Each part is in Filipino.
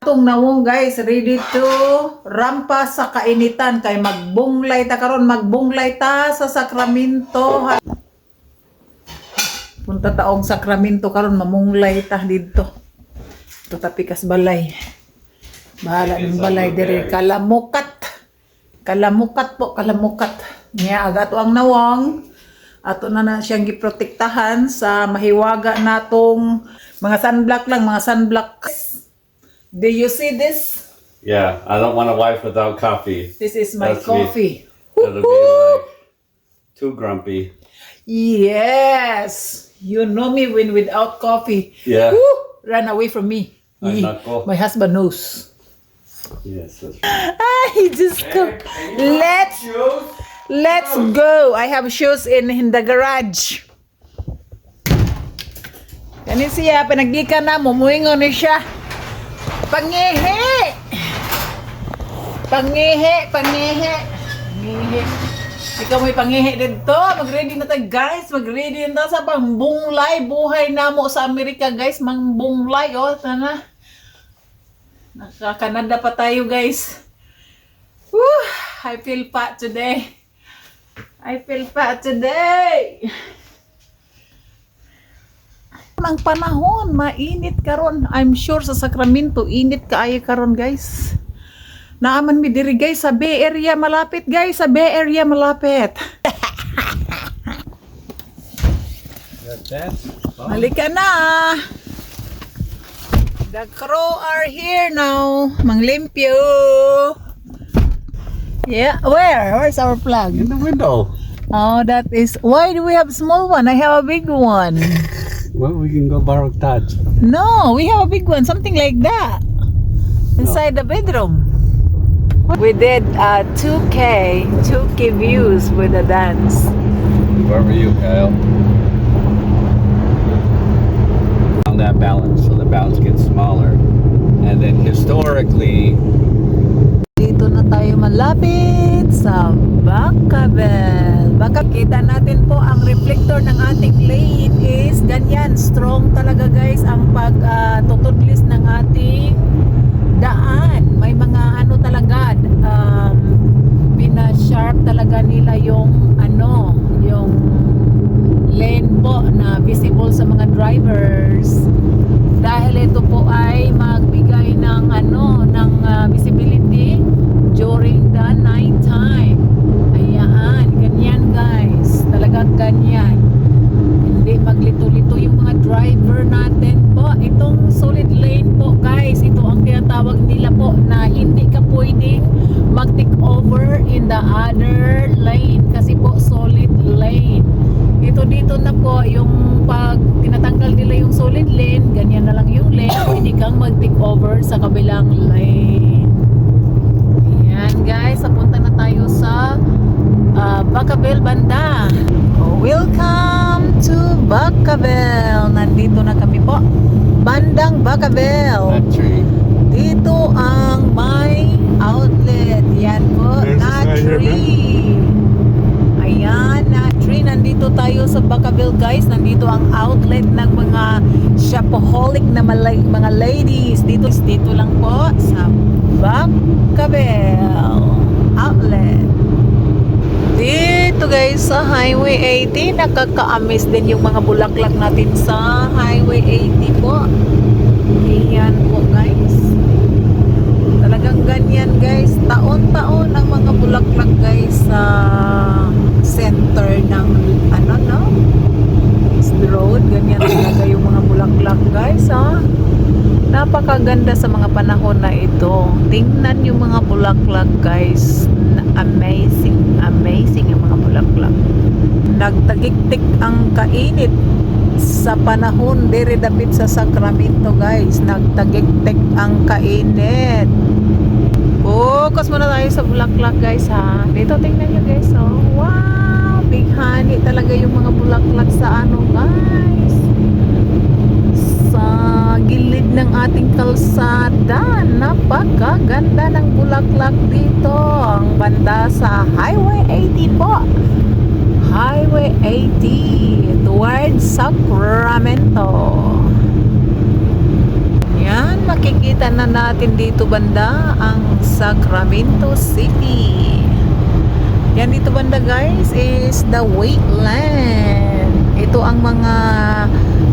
Itong nawong guys, ready to rampa sa kainitan kay magbunglay ta karon magbunglay ta sa Sacramento. Punta taong Sacramento karon mamunglay ta didto. Ito ta pikas balay. Bahala ng balay diri kalamukat. Kalamukat po, kalamukat. Niya aga to ang nawang. Ato na na siyang giprotektahan sa mahiwaga natong mga sunblock lang, mga sunblock. Do you see this? Yeah, I don't want a wife without coffee. This is my That's me. coffee. That'll be like too grumpy. Yes. You know me when without coffee. Yeah. Woo! Run away from me. Ay, Yee. My husband knows. Yes. That's Ah, he just go. Let's let's go. I have shoes in, in the garage. can you see what siya, panagikan na, mumuingon ni siya. Pangihi! Pangihi, pangihi. Pangihi. Ikaw may pangihi dito. Mag-ready na tayo, guys. Mag-ready na sa pangbunglay. Buhay na mo sa Amerika, guys. Mangbunglay, oh. Tana. Naka-Canada pa tayo, guys. Woo! I feel fat today. I feel fat today. Ang panahon, mainit karon. I'm sure sa Sacramento, init kaayo karon, guys. Naaman mi diri guys sa Bay Area malapit guys, sa Bay Area malapit. Halika na. The crow are here now. Manglimpyo. Yeah, where? Where's our plug? in the window. Oh, that is. Why do we have small one? I have a big one. Well, we can go borrow Todd's. No, we have a big one, something like that. Inside the bedroom. We did uh, 2K, 2K views with the dance. Where were you, Kyle? On that balance, so the balance gets smaller. And then historically, Dito na tayo malapit sa Bacabel. Baka kita natin po ang reflector ng ating lane is ganyan. Strong talaga guys ang pag-tutudlis ng ating daan. May mga ano talaga, um, pina-sharp talaga nila yung ano, yung lane po na visible sa mga drivers dahil ito po ay magbigay ng ano ng ah, visibility during the night time ayan ganyan guys talagang ganyan. Hindi maglito-lito yung mga driver natin po. Itong solid lane po guys ito ang tinatawag nila po na hindi ka pwedeng mag-take over in the other lane kasi po solid lane. Ito dito na po yung pag tinatanggal nila yung solid lane ganyan na lang yung lane. Pwede kang mag-take over sa kabilang lane yan guys papunta na tayo sa uh, Bacabel banda welcome to Bacabel nandito na kami po bandang Bacabel dito ang my outlet. Yan po, tree. Ayan, na tree. Nandito tayo sa Bacabel, guys. Nandito ang outlet ng mga shopaholic na malay, mga ladies. Dito, dito lang po sa Bacabel outlet. Dito guys sa Highway 80, nakaka-amaze din yung mga bulaklak natin sa Highway 80 po. Ayan po guys. Talagang ganyan guys. Taon-taon ang mga bulaklak guys sa center ng ano no? road. Ganyan talaga yung mga bulaklak guys ha. Napakaganda sa mga panahon na ito. Tingnan yung mga bulaklak guys. Amazing, amazing ang mga bulaklak. Nagtagiktik ang kainit sa panahon diri dapit sa Sacramento guys. Nagtagiktik ang kainit. Focus muna tayo sa bulaklak guys ha. Dito tingnan nyo guys oh. Wow! Big honey talaga yung mga bulaklak sa ano guys sa gilid ng ating kalsada. Napakaganda ng bulaklak dito. Ang banda sa Highway 80 po. Highway 80 towards Sacramento. Yan, makikita na natin dito banda ang Sacramento City. Yan dito banda guys is the wetland. Ito ang mga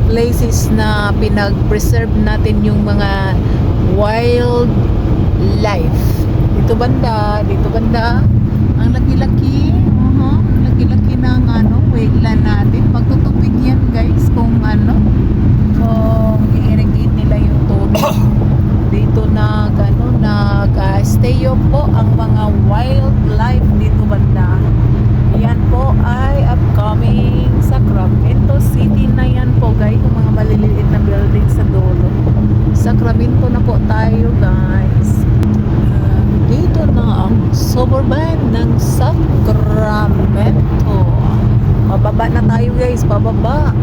places na pinag-preserve natin yung mga wild life. Dito banda, dito banda, ang laki-laki, uh laki-laki ng ano, wetland natin. Magtutupig yan guys kung ano, kung i-irrigate nila yung tubig. Dito nag, ano, nag uh, po ang mga wildlife dito banda. Yan po ay upcoming Sacramento City na yan po guys. Yung mga maliliit na building sa dulo. Sacramento na po tayo guys. Dito na ang suburban ng Sacramento. Pababa na tayo guys, pababa.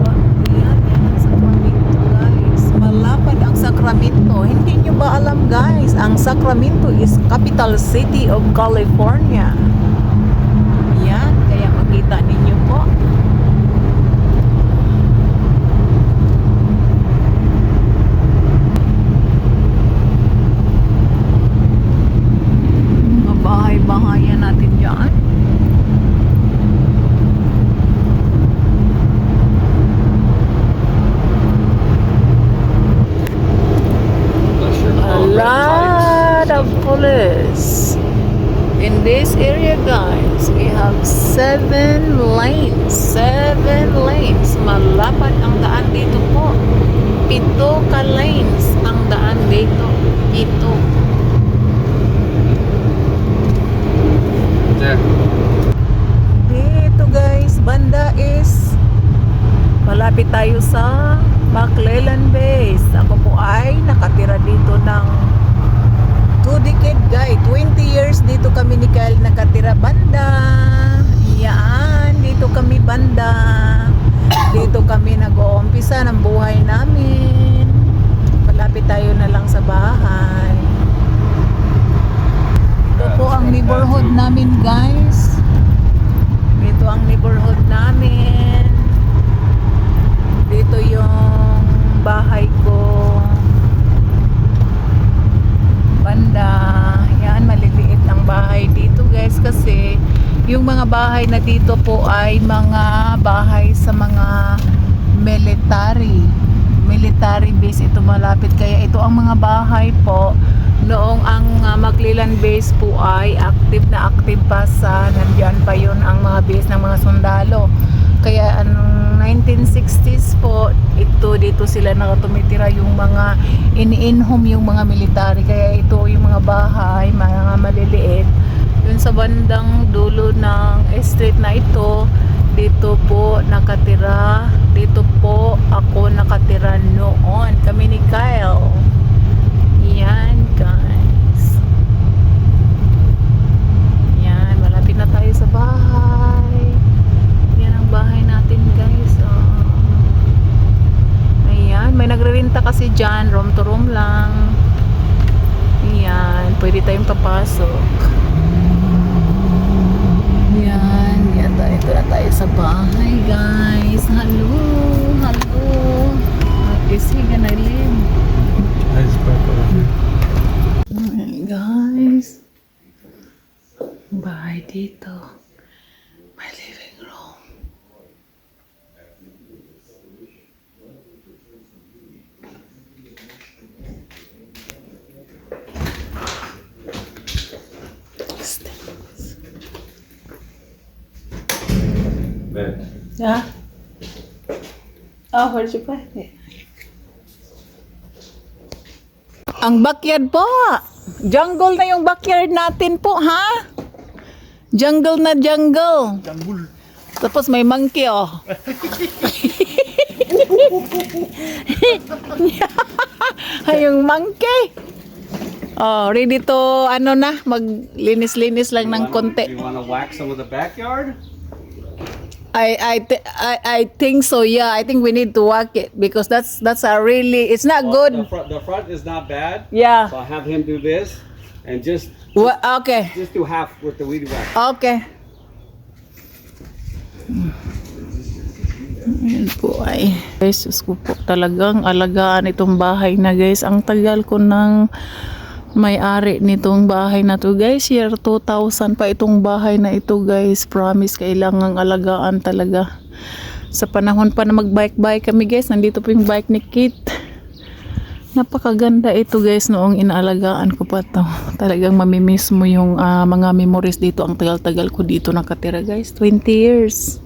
Ba- Yan, yan ang Sacramento guys. Malapad ang Sacramento. Hindi nyo ba alam guys, ang Sacramento is capital city of California. Yan, kaya makita ninyo po. Mga bahay-bahayan natin dyan. Unless you're A all red lot lights. Of police. In this area, guys, we have seven lanes. Seven lanes. Malapad ang daan dito po. Pito ka lanes ang daan dito. Pito. Dito, guys, banda is malapit tayo sa McClellan Base. Ako po ay nakatira dito ng two decade guy. 20 years dito kami ni Kyle nakatira banda. Yan, dito kami banda. Dito kami nag-uumpisa ng buhay namin. Malapit tayo na lang sa bahay. Ito po ang neighborhood namin guys. Dito ang neighborhood namin. Dito yung bahay ko. Banda. Yan, maliliit ang bahay dito guys kasi yung mga bahay na dito po ay mga bahay sa mga military. Military base ito malapit kaya ito ang mga bahay po noong ang uh, McClellan base po ay active na active pa sa nandiyan pa yon ang mga base ng mga sundalo. Kaya anong 1960s po, ito dito sila nakatumitira yung mga ini-inhome yung mga military. Kaya ito yung mga bahay, mga maliliit. Yun sa bandang dulo ng street na ito, dito po nakatira. Dito po ako nakatira noon. Kami ni Kyle. Yan guys. Yan, malapit na tayo sa bahay. Yan ang bahay natin guys. Oh. Ayan, may nagre-renta kasi dyan. Room to room lang. Ayan, pwede tayong papasok. Yan, yan tayo. Ito na tayo sa bahay guys. Hello, hello. Is he gonna live? Ayan, guys. Bahay dito. My living room. Yeah. Oh, where'd you put it? Ang backyard po. Jungle na yung backyard natin po, ha? Jungle na jungle. Jungle. Tapos may monkey, oh. yung monkey. Oh, ready to, ano na, maglinis-linis lang ng konti. You want to wax some of the backyard? I I, th- I I think so. Yeah, I think we need to work it because that's that's a really it's not Well, good. The front, the front is not bad. Yeah. So I'll have him do this and just Wha- okay. just do half with the weed whack. Okay. Ayan po ay. Guys, ko po talagang alagaan itong bahay na guys. Ang tagal ko ng may-ari nitong bahay na to guys. Year 2000 pa itong bahay na ito guys. Promise, kailangang alagaan talaga. Sa panahon pa na mag-bike-bike kami guys. Nandito po yung bike ni Kit. Napakaganda ito guys noong inaalagaan ko pa to. Talagang mamimiss mo yung ah, mga memories dito. Ang tagal-tagal ko dito nakatira guys. 20 years.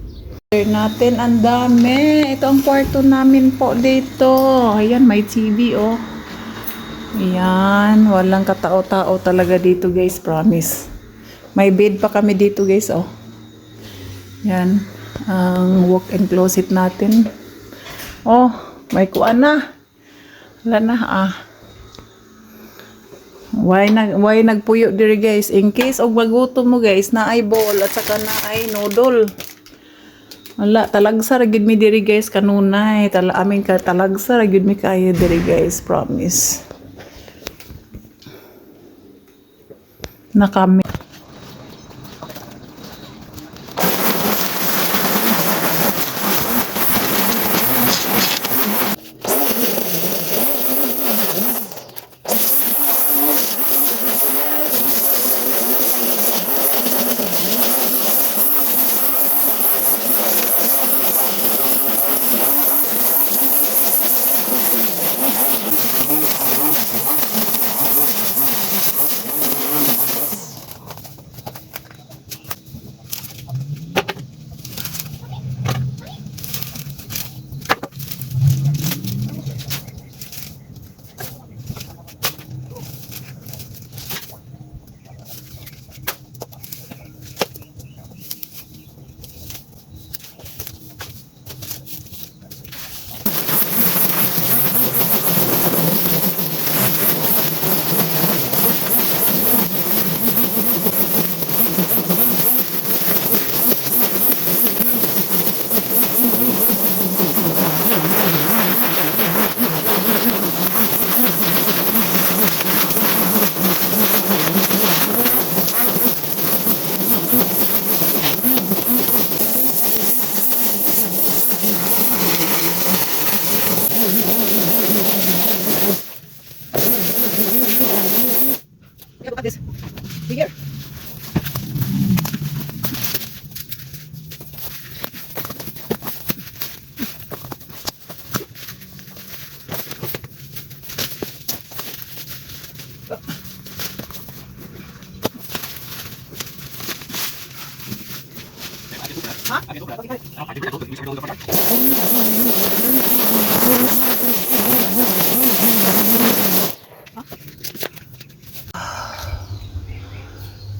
Natin ang dami. Ito ang kwarto namin po dito. Ayan, may TV oh. Ayan, walang katao-tao talaga dito guys, promise. May bed pa kami dito guys oh. Yan, ang walk-in closet natin. Oh, may kuan na. Wala na ah. Why nag why nagpuyo diri guys in case og magutom mo guys na ay bowl at saka na ay noodle. Wala, talagsa ra gid mi diri guys kanunay. Tala amin ka talagsa ra gid mi kayo diri guys, promise. Na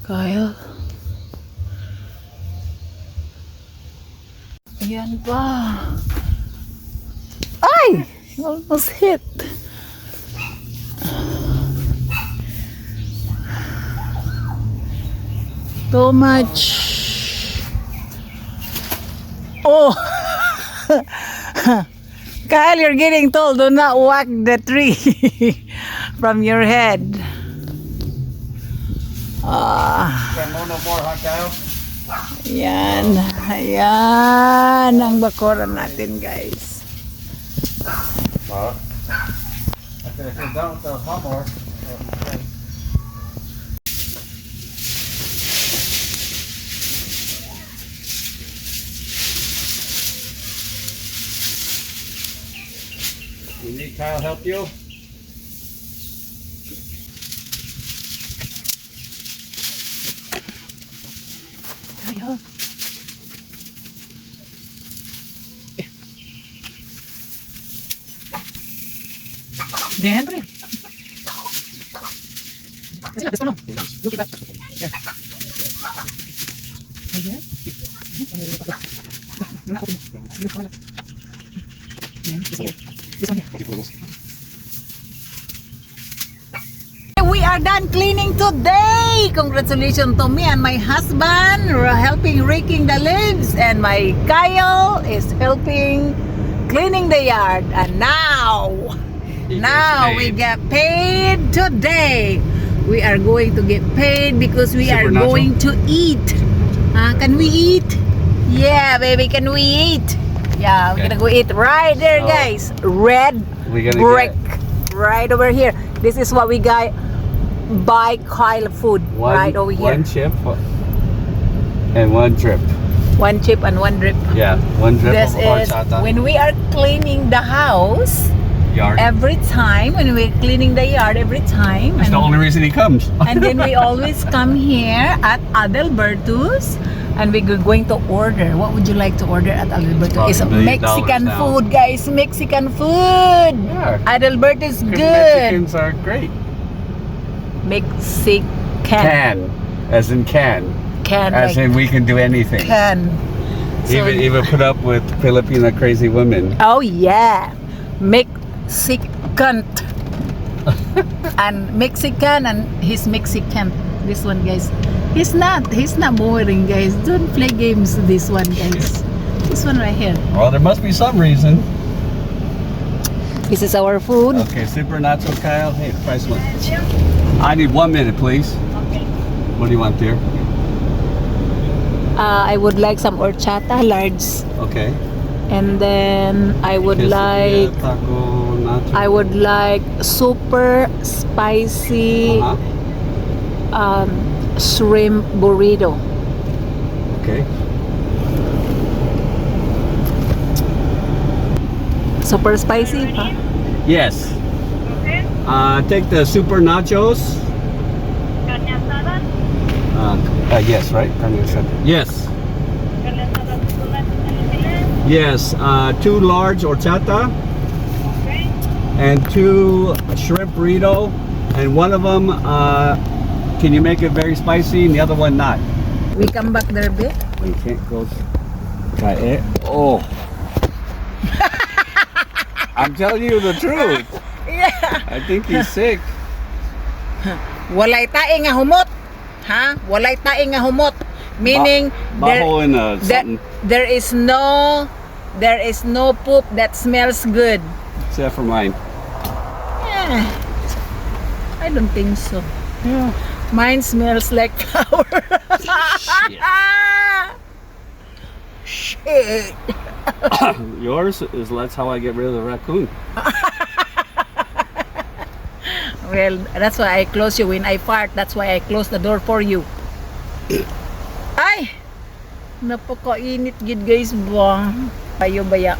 Kyle. Ayan pa. Ay! Almost hit. Too much. Oh! Kyle, you're getting told do not whack the tree from your head. Ah. no more, huh, Kyle? Yan. Ayan ang bakuran natin, guys. You need Kyle help you? Today. Congratulations to me and my husband helping raking the leaves and my Kyle is helping cleaning the yard. And now, now we get paid today. We are going to get paid because we are going to eat. Ah, can we eat? Yeah, baby, can we eat? Yeah, we're gonna go eat right there, So, guys. Red brick. Right over here. This is what we got buy Kyle food. One, right over here. One chip and one drip. One chip and one drip. Yeah, one drip This is horchata. when we are cleaning the house. yard. Every time when we're cleaning the yard, every time. That's the only reason he comes. and then we always come here at Adelbertus and we're going to order. What would you like to order at Adelbertus? It's a Mexican food, guys. Mexican food. Yeah. Because good. Mexicans are great. Mexican. Can, as in can, Can. as like in we can do anything. can. So- Even even put up with Filipina crazy women. Oh yeah. Mexican. and Mexican and he's Mexican. This one guys. He's not he's not boring guys. Don't play games this one guys. This one right here. Well, there must be some reason. This is our food. Okay, super nacho Kyle. Hey, price one. I need one minute, please. Okay. What do you want, dear? Uh, I would like some horchata large. Okay. And then I would Quesadilla, like taco nacho. I would like super spicy Uh-huh. um, shrimp burrito. Okay. Super spicy pa? Yes. Uh, take the super nachos. Carne asada, Uh, uh, yes, right? Yes. carne asada chocolate and Yes. Uh, two large horchata okay? and two shrimp burrito, and one of them. Uh, can you make it very spicy, and the other one not? We come back there bit. You can't go. Try it. Oh. I'm telling you the truth. Yeah. I think he's sick. Walay tae nga humot. Ha? Walay tae nga humot. Meaning there, in uh, that there is no there is no poop that smells good. Except for mine. Eh, I don't think so. Yeah. Mine smells like flour. Shit. Yours is that's how I get rid of the raccoon. Well, that's why I close you when I fart. That's why I close the door for you. Ay! Napakainit gid guys ba? Kayo baya.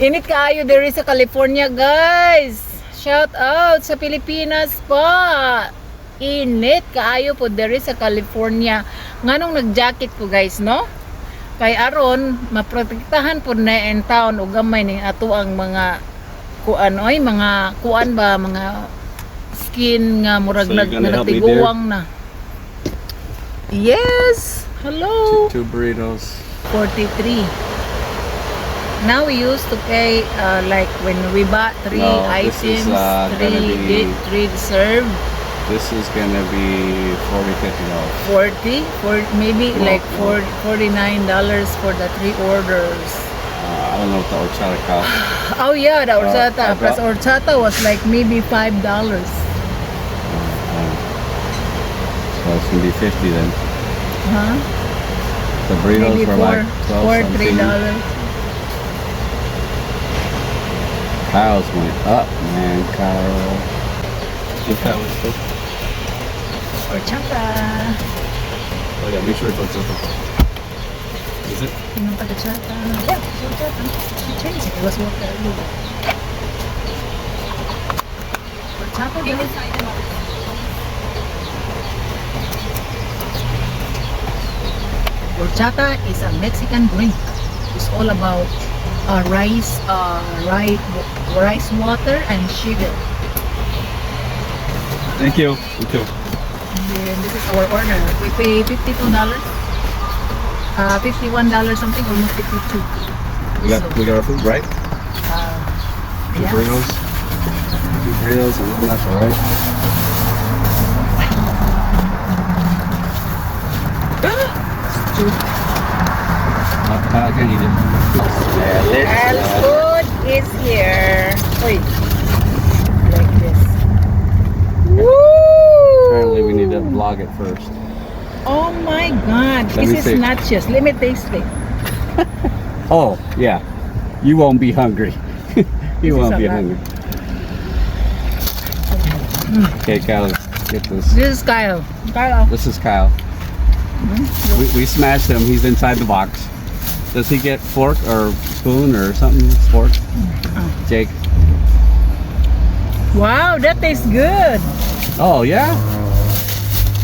Init kaayo diri sa California guys. Shout out sa Pilipinas pa. Init kaayo po diri sa California. Nganong nag-jacket ko guys, no? Kay aron maprotektahan po na in town ug gamay ning ato ang mga kuan oy mga kuan ba mga skin nga murag So nag nagtiguwang na. Yes. Hello. Two burritos. 43. Now we used to pay uh, like when we bought three No, items, is, uh, three be- three served, This is gonna be 40 dollars. 40, for maybe Wow. like four, 49 dollars for the three orders. Uh, I don't know what the horchata costs. Oh yeah, the Uh, horchata I plus brought- horchata was like maybe five dollars. so it's gonna be 50 then. Huh? The burritos Maybe were four, like 12 four, something. three dollars. Kyle's went up, man. Kyle. Look how it's so- Horchata. Oh yeah, make sure it's horchata. Is it? Yung horchata. Yeah, horchata. She changed it. It was water. Horchata. guys. Horchata is a Mexican drink. It's all about uh, rice, uh, rice, rice water and sugar. Thank you. You too. And then this is our order. We pay fifty-two dollars. Uh, fifty-one dollars something, almost fifty-two. We got, we got our food, right? Uh, Two yeah. burritos. Two burritos and one nacho, right? I can eat it. Yeah, All food is here. Wait. Like this. Woo! Need to vlog it first. Oh my god. Let this is nachos. Let me taste it. Oh, yeah. you won't be hungry. you This won't be hungry. Okay, Kyle, get this. This is Kyle. Kyle. This is Kyle. We, we smashed him. He's inside the box. Does he get fork or spoon or something? Fork? Jake. Wow, that tastes good. Oh yeah.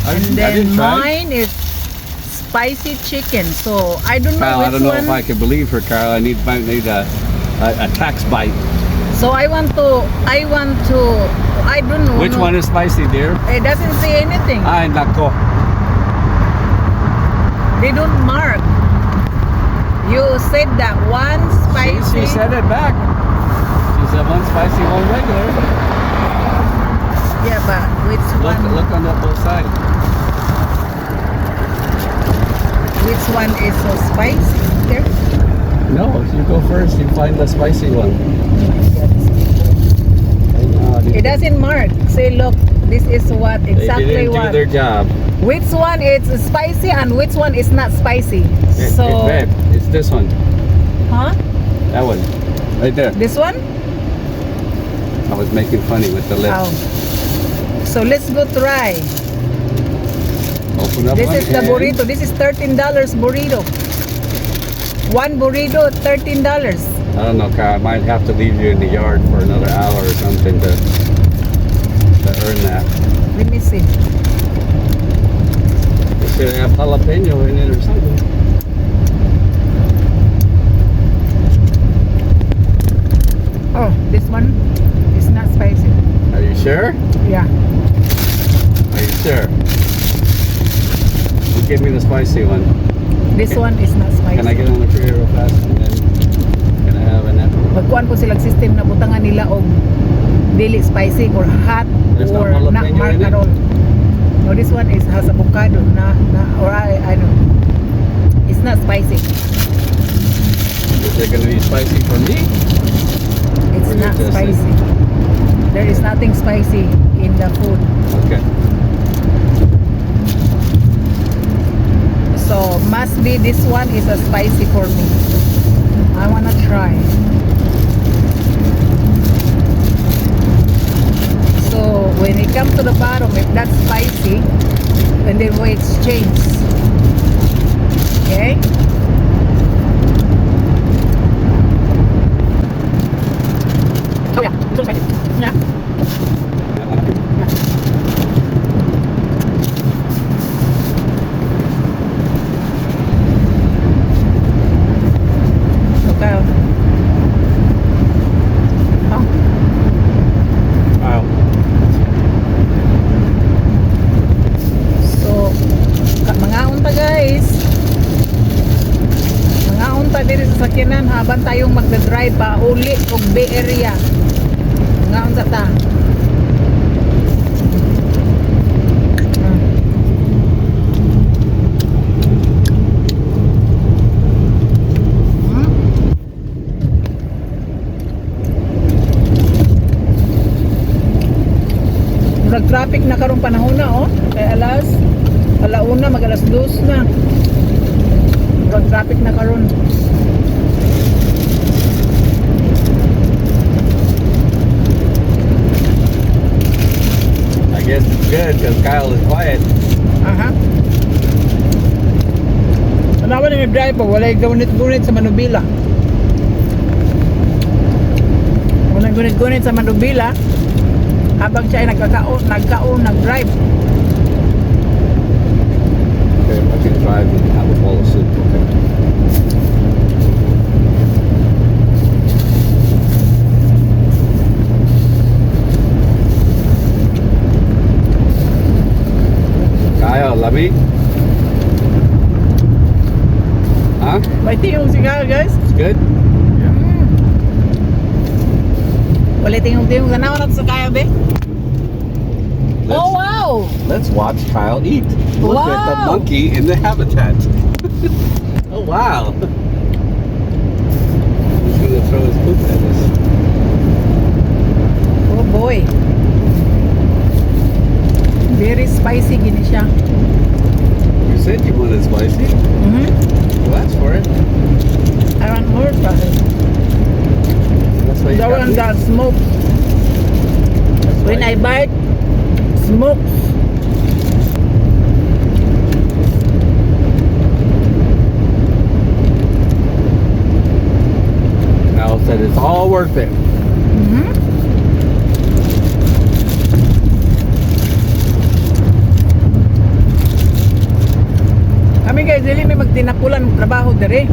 I, And then mine is spicy chicken. So I don't know Kyle, which I don't know one. if I can believe her, Kyle. I need I need a, a, a tax bite. So I want to. I want to. I don't know. Which one is spicy, dear? It doesn't say anything. Ah, Ay, nako. They don't mark. You said that one spicy. she said it back. She said one spicy, one regular. Yeah, but which Look, one? look on the both sides. Which one is so spicy? There. No, you go first. You find the spicy one. It doesn't mark. Say, look, this is what exactly They didn't do what. their job. Which one is spicy and which one is not spicy? So, babe, it's this one. huh? That one. Right there. This one? I was making funny with the lips. Oh. So let's go try. This is the burrito. This is $13 burrito. One burrito, $13. I don't know, Kyle. I might have to leave you in the yard for another hour or something to to earn that. Let me see. You should have jalapeno in it or something. Oh, this one is not spicy. Are you sure? Yeah. Are you sure? Give me the spicy one. This one is not spicy. Can I get on the trigger real fast and then can I have an apple? Magkuhan po silang system na butangan nila og dili spicy or hot There's no or not jalapeno mark at all. No, this one is has avocado na, na or I, I don't It's not spicy. Is it gonna be spicy for me? It's Or not spicy. There is nothing spicy in the food. Okay. So must be this one is a spicy for me. I wanna try. So when it comes to the bottom, if that's spicy, then the way it's changed. Okay? Oh yeah, so spicy. Yeah. Okay. Oh. Wow. So, ka- mga unta guys. Mga unta diri sa sakyanan habang tayong magda-drive pa uli og Bay Area. Mga unta ta. Ah. Hmm? Murag traffic na karong panahon na oh. Kay alas alauna mag alas dos na. Murag traffic na karon. I guess it's good because Kyle is quiet. Aha. Tanawa na yung driver, wala yung gunit-gunit sa Manubila. Wala yung gunit-gunit sa Manubila. Habang siya ay nagkakaon, nagkaon, nag-drive. Okay, I can drive and have a of soup. Okay. Let me. Huh? May tingog siya guys. It's good? Wala tingog-tingog. Tanawa natin sa kaya, be. Let's, Oh, wow! let's watch Kyle eat. Look at the monkey in the habitat. oh, wow. He's going to throw his poop at us. Oh boy. Very spicy gini siya. You said you wanted spicy. Mhm. Well, that's for it. I want more spicy. You The got. one that smokes. That's When I bite, smokes. Al said it's all worth it. Mhm. Kami guys, dili may magtinapulan trabaho dere.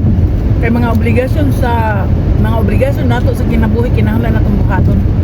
Kay mga obligasyon sa mga obligasyon nato sa kinabuhi kinahanglan natong buhaton.